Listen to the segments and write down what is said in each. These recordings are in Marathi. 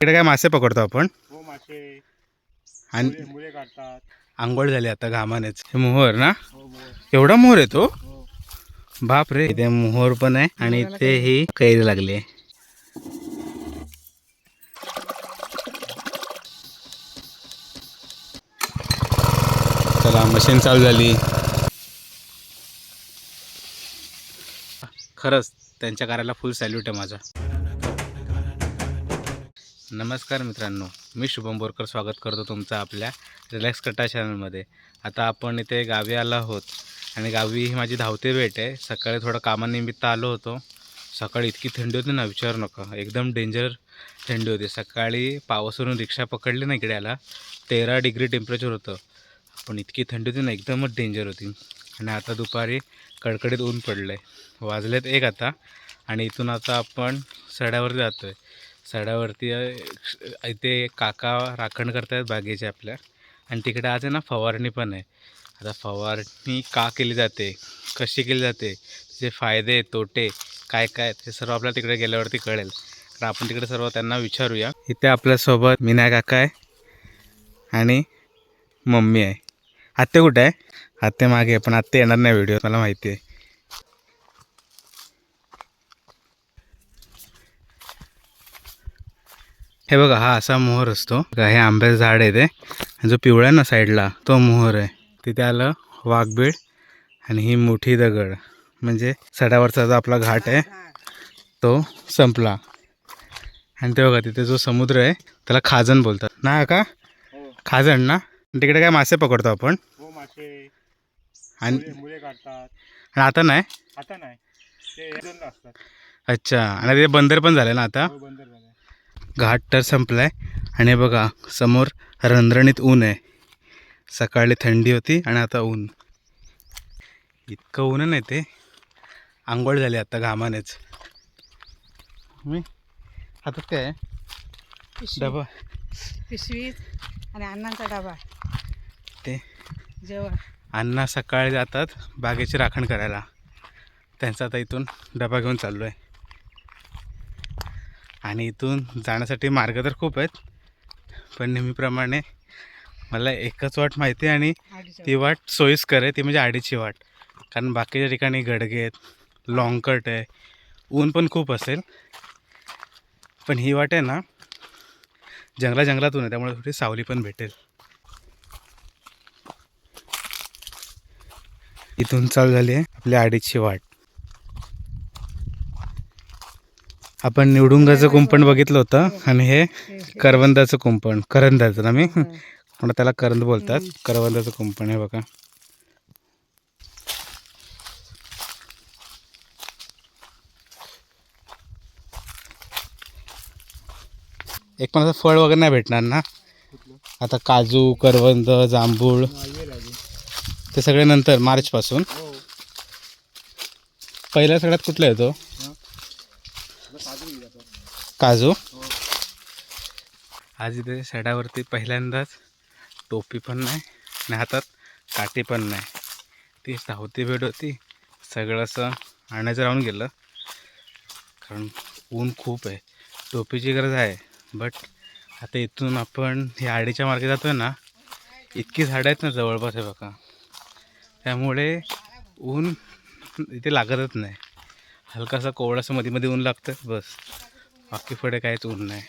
इकडे काय मासे पकडतो आपण? हो मासे. आणि काढतात. आंघोळ झाली आता घामानेच. हे मोहर ना? हो. एवढा मोहर येतो हो. बाप रे इथे मोहर पण आहे आणि इथे ही कैरी लागली आहे. चला मशीन चालू झाली. खरंच त्यांच्या कार्याला फुल सॅल्यूट आहे माझा. नमस्कार मित्रांनो मी शुभम बोरकर स्वागत करतो तुमचं आपल्या रिलॅक्स कट्टा चॅनलमध्ये. आता आपण इथे गावी आलो आहोत आणि गावी ही माझी धावते भेट आहे. सकाळी थोडं कामानिमित्त आलो होतो. सकाळी इतकी थंडी होती ना विचारू नका. एकदम डेंजर थंडी होती. सकाळी पावसावरून रिक्षा पकडली ना इकडे आला तेरा डिग्री टेम्परेचर होतं. पण इतकी थंडी होती ना एकदमच डेंजर होती. आणि आता दुपारी कडकडीत ऊन पडलं आहे वाजलेत एक आता आणि इथून आता आपण सड्यावर जातो आहे सडावरती इथे काका राखण करतायत बागेचे आपल्या. आणि तिकडे आज आहे ना फवारणी पण आहे. आता फवारणी का केली जाते? कशी केली जाते? त्याचे फायदे तोटे काय काय ते सर्व आपल्याला तिकडे गेल्यावरती कळेल. तर आपण तिकडे सर्व त्यांना विचारूया. इथे आपल्यासोबत मीना काका आहे आणि मम्मी आहे. आत्ते कुठे आहे? आत्ते मागे पण आत्ते येणार नाही व्हिडिओ मला माहिती आहे. हे बघा हा असा मोहर असतो. हे आंब्याचं झाड आहे ते. जो पिवळा आहे ना साईडला तो मोहर आहे. तिथे आलं वाघबीळ आणि ही मोठी दगड. म्हणजे सड्यावरचा जो आपला घाट आहे तो संपला. आणि ते बघा तिथे जो समुद्र आहे त्याला खाजण बोलतात. ना का हो. खाजण ना? तिकडे काय मासे पकडतो आपण? हो आणि आता नाही? अच्छा. आणि ते बंदर पण झाले ना आता? हो घाट तर संपलाय. आणि हे बघा समोर रंध्रणीत ऊन आहे. सकाळी थंडी होती आणि आता ऊन. इतकं ऊन आहे ना ते आंघोळ झाली आता घामानेच. मी? हातात काय आहे? डबा. पिशवी आणि अण्णांचा डबा. ते. जेवण. अण्णा सकाळी जातात बागेची राखण करायला. त्यांचा आता इथून डबा घेऊन चाललो आहे आणि इथून जाण्यासाठी मार्ग तर खूप आहेत पण नेहमीप्रमाणे मला एकच वाट माहिती आहे आणि ती वाट सोयीस्कर आहे ती म्हणजे आडीची वाट. कारण बाकीच्या ठिकाणी गडगे आहेत लाँग कट आहे ऊन पण खूप असेल. पण ही वाट आहे ना जंगला जंगलातून आहे त्यामुळे थोडी सावली पण भेटेल. इथून चालू झाली आहे आपली आडीची वाट. आपण निवडुंगाचं कुंपण बघितलं होतं आणि हे करवंदाचं कुंपण करंदाचं ना मी? पण त्याला करंद बोलतात. करवंदाचं कुंपण आहे बघा. एक पण असं फळ वगैरे नाही भेटणार ना? आता काजू करवंद जांभूळ ते सगळे नंतर मार्चपासून. हो. पहिल्या सगळ्यात कुठला येतो आता साजून येईल आता काजू. आज इथे शेडावरती पहिल्यांदाच टोपी पण नाही आणि हातात काठी पण नाही. ती धावती भेट होती. सगळं असं आणायचं राहून गेलं. कारण ऊन खूप आहे. टोपीची गरज आहे. बट आता इथून आपण ह्या आडीच्या मार्गे जातो आहे ना इतकी झाडं आहेत ना जवळपास आहे बघा. त्यामुळे ऊन इथे लागतच नाही. हलकासा कोवळासा मध्ये मध्ये ऊन लागतं बस. बाकी पुढे काहीच ऊन नाही.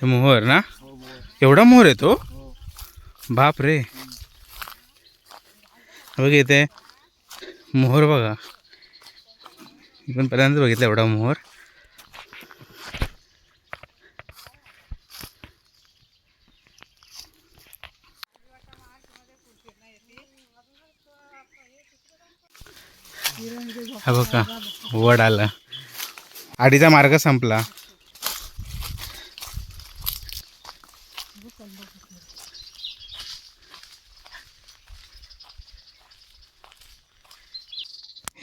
हे मोहर ना? एवढा मोहर येतो बाप रे. बघ इथे मोहर बघा. मी पण पहिल्यांदाच बघितलं एवढा मोहर. हा बघा वड आला. आडीचा मार्ग संपला.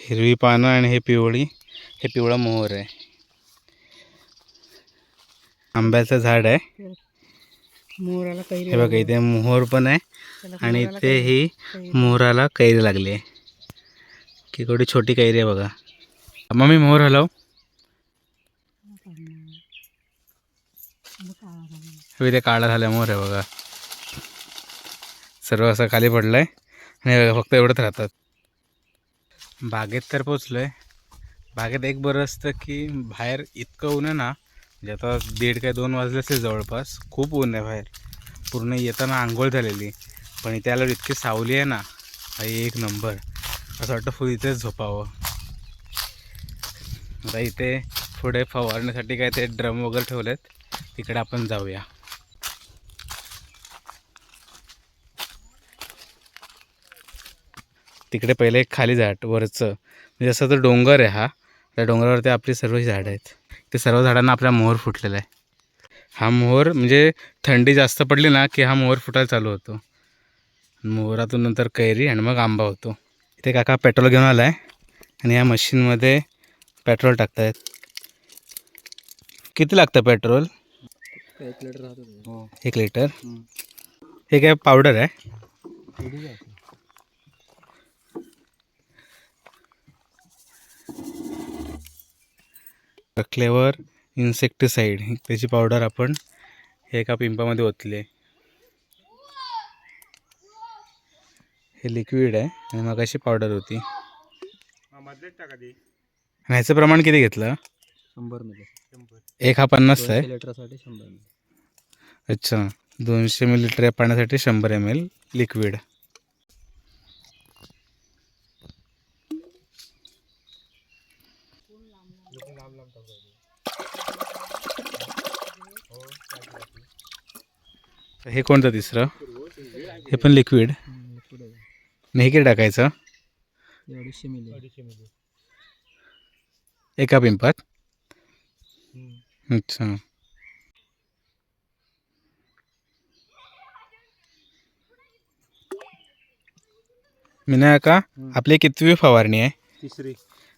हिरवी पानं आणि हे पिवळी हे पिवळं मोहर आहे. आंब्याचं झाड आहे. कैरी हे बघा इथे मोहर पण आहे आणि इथे ही. मोहराला कैरी लागली आहे. की केवढी छोटी कैरी आहे बघा. मम्मी मोहर हलव. हे इथे काळा झाल्या मोहर आहे बघा. सर्व असं खाली पडलं आहे आणि बघा, फक्त एवढंच राहतात. बागेत तर पोचलो आहे बागेत एक बरं असतं की बाहेर इतकं ऊन आहे ना म्हणजे आता दीड काय दोन वाजले असेल जवळपास खूप ऊन आहे बाहेर. पूर्ण येताना आंघोळ झालेली. पण इथे आल्यावर इतकी सावली आहे ना एक नंबर. असं वाटतं फुल इथेच झोपावं. आता इथे पुढे फवारण्यासाठी काय ते ड्रम वगैरे ठेवलेत. तिकडे आपण जाऊया. तिकडे पहिले एक खाली झाड वरचं. म्हणजे जसं तर डोंगर आहे हा त्या डोंगरावरती आपली सर्व झाडं आहेत. ते सर्व झाडांना आपला मोहर फुटलेला आहे. हा मोहर म्हणजे थंडी जास्त पडली ना की हा मोहर फुटायला चालू होतो. मोहरातून नंतर कैरी आणि मग आंबा होतो. इथे काका पेट्रोल घेऊन आला आहे आणि या मशीनमध्ये पेट्रोल टाकतायत. किती लागतं पेट्रोल? एक लिटर हो एक लिटर. हे काय पावडर आहे? रखल्यावर इन्सेक्टिसाईड त्याची पावडर आपण हे एका पिंपामध्ये ओतली आहे. हे लिक्विड आहे आणि मग अशी पावडर होती. हा मधलेच टाका ते. आणि ह्याचं प्रमाण किती घेतलं? शंभर शंभर. एक हा पन्नास आहे. लिटरसाठी शंभर अच्छा दोनशे मिलीलिटर या पाण्यासाठी शंभर एम एल लिक्विड हे कोणतं तिसरं? हे पण लिक्विड आणि हे किती टाकायचं? अडीचशे मिली. अडीचशे मिली. एका पिंपात? अच्छा. मिना का आपली कितवी फवारणी आहे? तिसरी.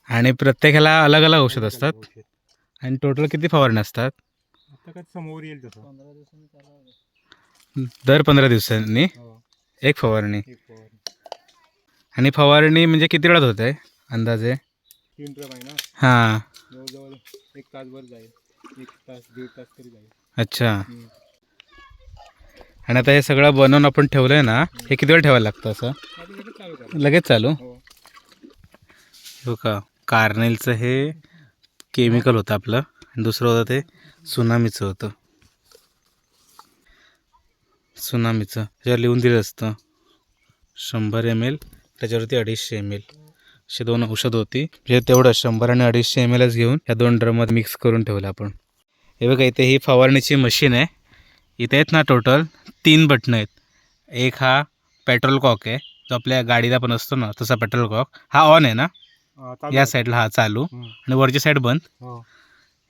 आणि प्रत्येकाला अलग अलग औषध असतात? आणि टोटल किती फवारणी असतात? समोर येईल तसं. पंधरा दिवसांनी दर पंधरा दिवसांनी हो. एक फवारणी. आणि फवारणी म्हणजे किती वेळात होते अंदाजे? तीन आहे ना. हां. जवळजवळ एक तासभर जाईल. एक तास दीड तास तरी जाईल. अच्छा. हम्म. आणि आता हे सगळं बनवून आपण ठेवलं आहे ना हे किती वेळ ठेवायला लागतं असं? आता लगेच चालू करा. लगेच चालू? हो. हो का कार्नेलचं हे केमिकल होतं आपलं. आणि दुसरं होतं ते सुनामीचं होतं. सुनामीचं. त्याच्यावर लिहून दिलं असतं. शंभर एम एल त्याच्यावरती अडीचशे एम एल असे दोन औषध होती. म्हणजे तेवढं शंभर आणि अडीचशे एम एलच घेऊन या दोन ड्रममध्ये मिक्स करून ठेवलं आपण. हे बघा इथे ही फवारणीची मशीन आहे. इथे आहेत ना टोटल तीन बटणं आहेत. एक हा पेट्रोल कॉक आहे जो आपल्या गाडीला पण असतो ना तसा पेट्रोल कॉक हा ऑन आहे ना? या. साईडला हा चालू. आणि वरची साईड बंद. हो.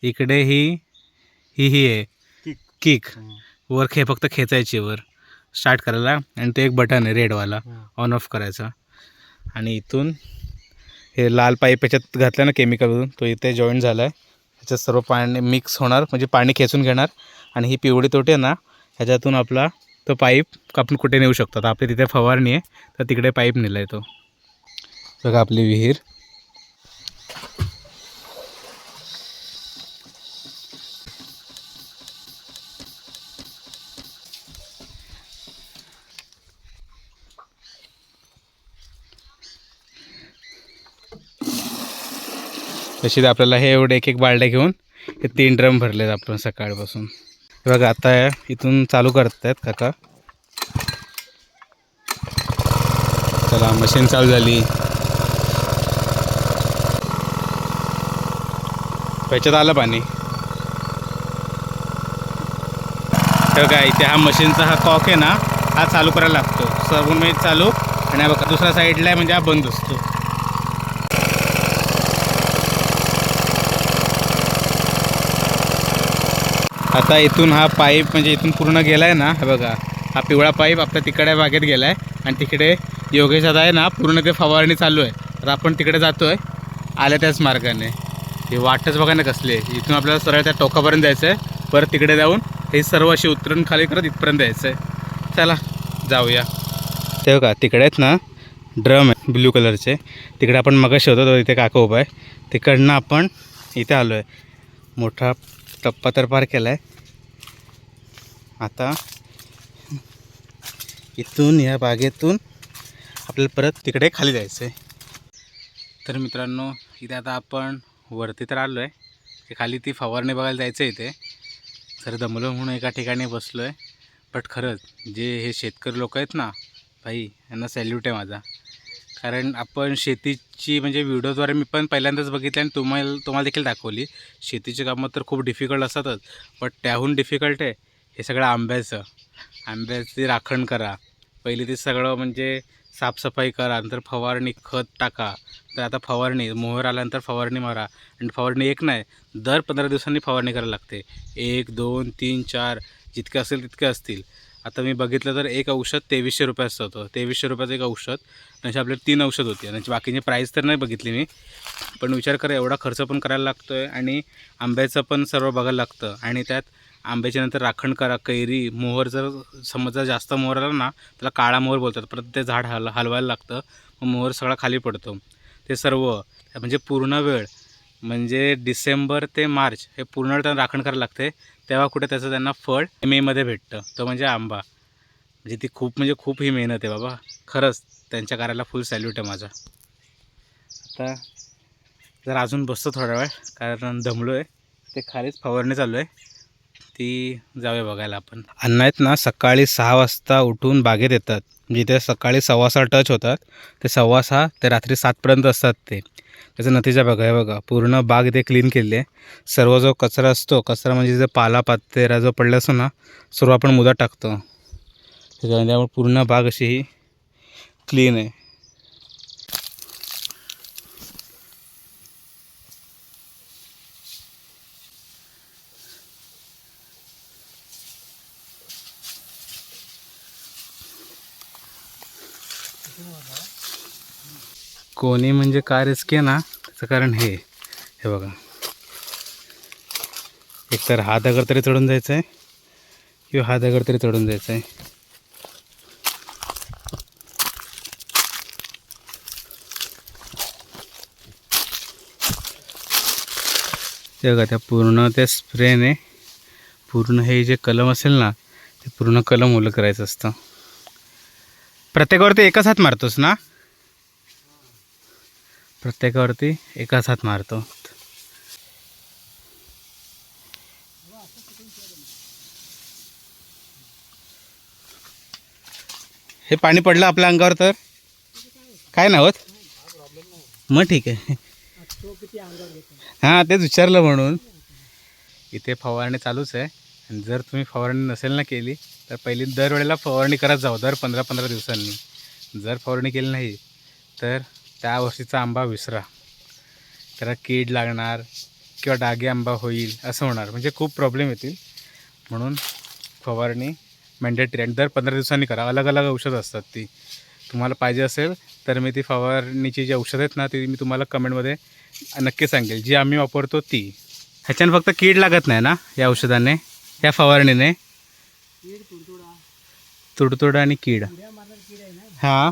इकडे ही ही ही आहे. किक. वर खे फक्त खेचायची वर. स्टार्ट करायला. आणि ते एक बटन आहे रेडवाला. ऑन ऑफ करायचा. आणि इथून हे लाल पाईप याच्यात घातलं ना केमिकलमधून तो इथे जॉईन झाला आहे ह्याच्यात सर्व पाणी मिक्स होणार म्हणजे पाणी खेचून घेणार. आणि ही पिवळी तोटी आहे ना ह्याच्यातून आपला तो पाईप आपण कुठे नेऊ शकतो. आपली तिथे फवारणी आहे तर तिकडे पाईप नेला आहे तो. बघा आपली विहीर. तशी आपल्याला हे एवढे एक एक बालड्या घेऊन हे तीन ड्रम भरलेत आपण सकाळपासून. बघा आता इथून चालू करत आहेत काका. चला मशीन चालू झाली. त्याच्यात आलं पाणी. तर काय इथे हा मशीनचा हा कॉक आहे ना हा चालू करायला लागतो. सर्व मिनिट चालू. आणि बघा दुसऱ्या साईडला आहे म्हणजे हा बंद असतो. आता इथून हा पाईप म्हणजे इथून पूर्ण गेला आहे ना हे बघा. हा पिवळा पाईप आपल्या तिकडे बागेत गेला आहे आणि तिकडे योगेश आहे ना पूर्ण ते फवारणी चालू आहे. तर आपण तिकडे जातो आहे आल्या त्याच मार्गाने. हे वाटच बघा ना कसली आहे. इथून आपल्याला सरळ त्या टोकापर्यंत जायचं आहे परत तिकडे जाऊन हे सर्व अशी उतरून खाली करत इथपर्यंत यायचं आहे चला जाऊया. ते का तिकडे आहेत ना ड्रम आहे ब्ल्यू कलरचे. तिकडे आपण मगाशी होतो इथे काका उभा आहे. तिकडनं आपण इथे आलो आहे मोठा टप्पा तर पार केला आहे आता इथून या बागेतून आपल्याला परत तिकडे खाली जायचं आहे तर मित्रांनो इथे आता आपण वरती तर आलो आहे खाली ती फवारणी बघायला जायचं आहे इथे. तर दमलो म्हणून एका ठिकाणी बसलो आहे बट खरंच जे हे शेतकरी लोक आहेत ना भाई यांना सॅल्यूट आहे माझा. कारण आपण शेतीची म्हणजे व्हिडिओद्वारे मी पण पहिल्यांदाच बघितली आणि तुम्हाला तुम्हाला देखील दाखवली. शेतीची कामं तर खूप डिफिकल्ट असतातच. बट त्याहून डिफिकल्ट आहे हे सगळं आंब्याचं. आंब्याची राखण करा. पहिले ते सगळं म्हणजे साफसफाई करा नंतर फवारणी खत टाका. तर आता फवारणी मोहर आल्यानंतर फवारणी मारा. आणि फवारणी एक नाही दर पंधरा दिवसांनी फवारणी करायला लागते. एक दोन तीन चार जितके असेल तितके असतील. आता मी बघितलं तर एक औषध तेवीसशे रुपयाचं होतं. तेवीसशे रुपयाचं एक औषध. त्यांची आपले तीन औषध होती. आणि बाकीची प्राईस तर नाही बघितली मी. पण विचार करा एवढा खर्च पण करायला लागतो आहे आणि आंब्याचं पण सर्व बघायला लागतं. आणि त्यात आंब्याच्या नंतर राखण करा कैरी मोहर जर समज जर जास्त मोहर आला ना त्याला काळा मोहर बोलतात. परत ते झाड हल हलवायला लागतं. मग मोहर सगळा खाली पडतो. ते सर्व म्हणजे पूर्ण वेळ म्हणजे डिसेंबर ते मार्च हे पूर्ण त्यांना राखण करायला लागते. तेव्हा कुठे त्याचं त्यांना फळ मेमध्ये भेटतं. तो म्हणजे आंबा. म्हणजे ती खूप म्हणजे खूप ही मेहनत आहे बाबा. खरंच त्यांच्या कार्याला फुल सॅल्यूट आहे माझा. आता जर अजून बसतो थोडा वेळ कारण दमलो आहे ते खालीच फवारणी चालू आहे. ती जाऊया बघायला आपण. अण्णा आहेत ना सकाळी सहा वाजता उठून बागेत येतात. म्हणजे ते सकाळी सव्वा सहा टच होतात. ते सव्वा सहा ते रात्री सातपर्यंत असतात ते. त्याचा नतीजा बघा हे बघा. पूर्ण बाग इथे क्लीन केली आहे. सर्व जो कचरा असतो कचरा म्हणजे जो पाला पातेरा जो पडला असतो ना सर्व आपण मुदा टाकतो. त्यामुळे पूर्ण बाग अशी ही क्लीन आहे. कोणी म्हणजे काय रिस्क आहे ना त्याचं कारण हे. हे बघा. एकतर हा दगड तरी चढून जायचं आहे किंवा हा दगड तरी चढून जायचं आहे ते बघा त्या पूर्ण त्या स्प्रेने पूर्ण हे जे कलम असेल ना ते पूर्ण कलम ओलं करायचं असतं. प्रत्येकावरती एकच हात मारतोस ना? प्रत्येकावरती एकाच हात मारतो. हे पाणी पडलं आपल्या अंगावर तर? काय नाव मग ठीक आहे. हां तेच विचारलं म्हणून. इथे फवारणी चालूच आहे. आणि जर तुम्ही फवारणी नसेल ना केली तर पहिली दरवेळेला फवारणी करत जावं दर पंधरा पंधरा दिवसांनी. जर फवारणी केली नाही तर त्या वर्षीचा आंबा विसरा. त्याला कीड लागणार किंवा डागे आंबा होईल असं होणार. म्हणजे खूप प्रॉब्लेम येतील. म्हणून फवारणी मॅन्डेटरी आणि दर पंधरा दिवसांनी करा. अलग अलग औषधं असतात ती. तुम्हाला पाहिजे असेल तर मी ती फवारणीची जी औषधं आहेत ना ती मी तुम्हाला कमेंटमध्ये नक्की सांगेल. जी आम्ही वापरतो ती. ह्याच्यानं फक्त कीड लागत नाही ना या औषधाने या फवारणीने? तुडतुड. आणि कीड. हां.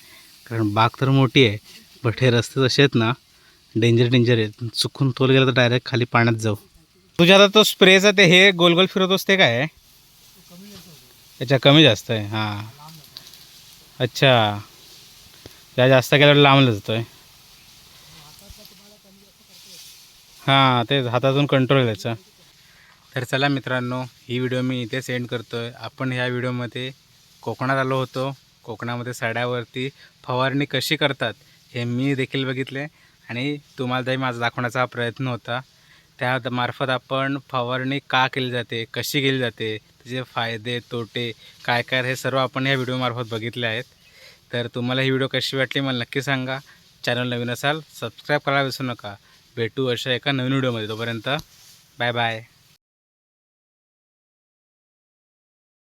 कारण बाग तर मोठी आहे बट हे रस्ते तसे आहेत ना डेंजर डेंजर आहेत. चुकून तोल गेला तर डायरेक्ट खाली पाण्यात जाऊ. तुझ्या आता तो स्प्रेचा ते हे गोल गोल फिरत ते काय त्याच्या कमी जास्त आहे हां. अच्छा. त्या जास्त केल्यावर लांबला जातो आहे हां तेच हातातून कंट्रोल यायचा तर चला मित्रांनो ही व्हिडिओ मी इथे सेंड करतो आहे आपण ह्या व्हिडिओमध्ये कोकणात आलो होतो. कोकणामध्ये सड्यावरती फवारणी कशी करतात हे मी देखील बघितले आणि तुम्हाला तरी माझा दाखवण्याचा हा प्रयत्न होता. त्या मार्फत आपण फवारणी का केली जाते कशी केली जाते त्याचे फायदे तोटे काय काय हे सर्व आपण या व्हिडिओमार्फत बघितले आहेत. तर तुम्हाला ही व्हिडिओ कशी वाटली मला नक्की सांगा. चॅनल नवीन असाल सबस्क्राईब करायला विसरू नका. भेटू अशा एका नवीन व्हिडिओमध्ये तोपर्यंत बाय बाय